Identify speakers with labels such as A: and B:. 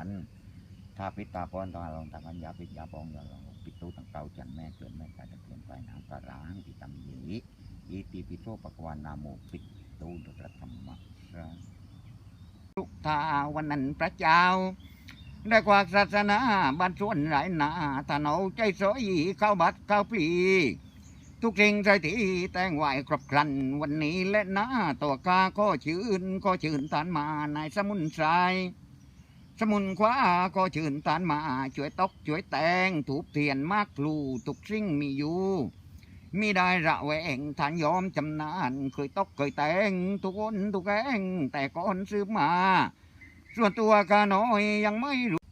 A: ันถ้าปิดตาปอนตาลองตากันยาปิดยาปองยาลองปิดตู้ตั้งเก่าจันแม่เกินแม่กายตะเกียนไปน้ำกระร้างที่ตำหยีอีตีปิโตปะกวานาโมปิดตู้ดุรธรรมะทุกทาวันนั้นพระเจ้าได้กวากศาสนาบ้านสวนหลายนาถ้าเอาใจสอยเข้าบัดเข้าปลีทุกสิ่งใจที่แต่งไหวครบครันวันนี้และน้าตัวกาก็ชื่นก็ชื่นทานมาในสมุนไพร สมุนขวาก็ชื่นตานมาช่วยตกช่วยแตงถูกเทียนมากพลูทุกสิ่งมีอยู่มิได้ระแวงทานยอมจำนานเคยตกเคยแตงทุกคนทุกแกงแต่ก่อนซื้อมา ส่วนตัวกาน้อยยังไม่รู้